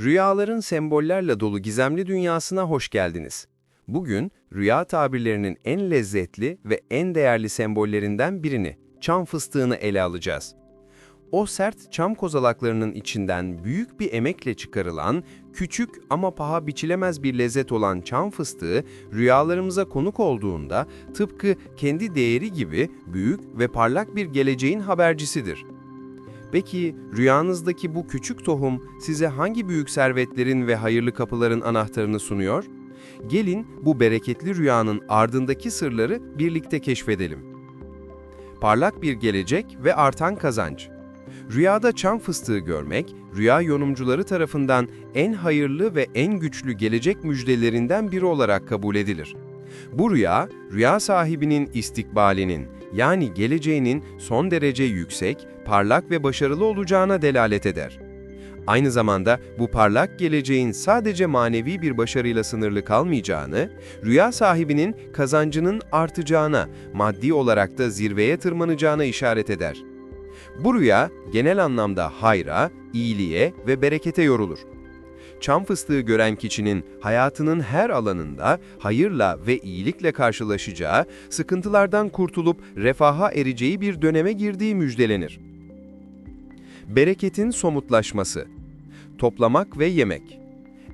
Rüyaların sembollerle dolu gizemli dünyasına hoş geldiniz. Bugün rüya tabirlerinin en lezzetli ve en değerli sembollerinden birini, çam fıstığını ele alacağız. O sert çam kozalaklarının içinden büyük bir emekle çıkarılan, küçük ama paha biçilemez bir lezzet olan çam fıstığı rüyalarımıza konuk olduğunda tıpkı kendi değeri gibi büyük ve parlak bir geleceğin habercisidir. Peki rüyanızdaki bu küçük tohum size hangi büyük servetlerin ve hayırlı kapıların anahtarını sunuyor? Gelin bu bereketli rüyanın ardındaki sırları birlikte keşfedelim. Parlak bir gelecek ve artan kazanç. Rüyada çam fıstığı görmek, rüya yorumcuları tarafından en hayırlı ve en güçlü gelecek müjdelerinden biri olarak kabul edilir. Bu rüya, rüya sahibinin istikbalinin, yani geleceğinin son derece yüksek, parlak ve başarılı olacağına delalet eder. Aynı zamanda bu parlak geleceğin sadece manevi bir başarıyla sınırlı kalmayacağını, rüya sahibinin kazancının artacağına, maddi olarak da zirveye tırmanacağına işaret eder. Bu rüya genel anlamda hayra, iyiliğe ve berekete yorulur. Çam fıstığı gören kişinin hayatının her alanında hayırla ve iyilikle karşılaşacağı, sıkıntılardan kurtulup refaha ereceği bir döneme girdiği müjdelenir. Bereketin somutlaşması Toplamak ve yemek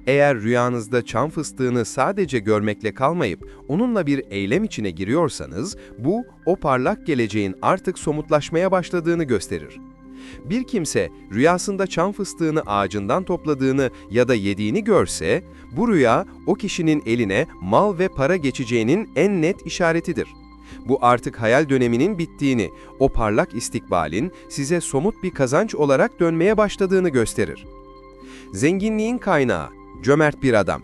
eğer rüyanızda çam fıstığını sadece görmekle kalmayıp onunla bir eylem içine giriyorsanız, bu o parlak geleceğin artık somutlaşmaya başladığını gösterir. Bir kimse rüyasında çam fıstığını ağacından topladığını ya da yediğini görse, bu rüya o kişinin eline mal ve para geçeceğinin en net işaretidir. Bu artık hayal döneminin bittiğini, o parlak istikbalin size somut bir kazanç olarak dönmeye başladığını gösterir. Zenginliğin kaynağı, cömert bir adam.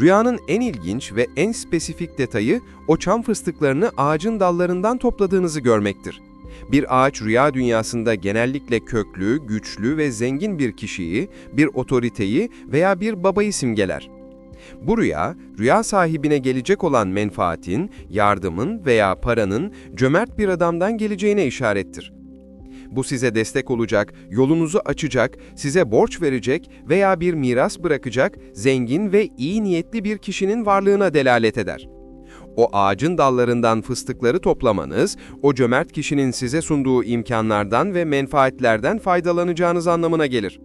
Rüyanın en ilginç ve en spesifik detayı o çam fıstıklarını ağacın dallarından topladığınızı görmektir. Bir ağaç rüya dünyasında genellikle köklü, güçlü ve zengin bir kişiyi, bir otoriteyi veya bir babayı simgeler. Bu rüya, rüya sahibine gelecek olan menfaatin, yardımın veya paranın cömert bir adamdan geleceğine işarettir. Bu size destek olacak, yolunuzu açacak, size borç verecek veya bir miras bırakacak zengin ve iyi niyetli bir kişinin varlığına delalet eder. O ağacın dallarından fıstıkları toplamanız, o cömert kişinin size sunduğu imkanlardan ve menfaatlerden faydalanacağınız anlamına gelir.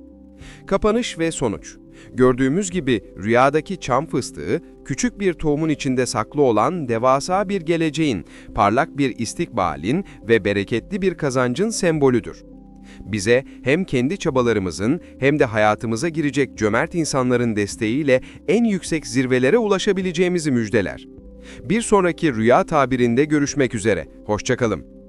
Kapanış ve sonuç Gördüğümüz gibi rüyadaki çam fıstığı, küçük bir tohumun içinde saklı olan devasa bir geleceğin, parlak bir istikbalin ve bereketli bir kazancın sembolüdür. Bize hem kendi çabalarımızın hem de hayatımıza girecek cömert insanların desteğiyle en yüksek zirvelere ulaşabileceğimizi müjdeler. Bir sonraki rüya tabirinde görüşmek üzere. Hoşçakalın.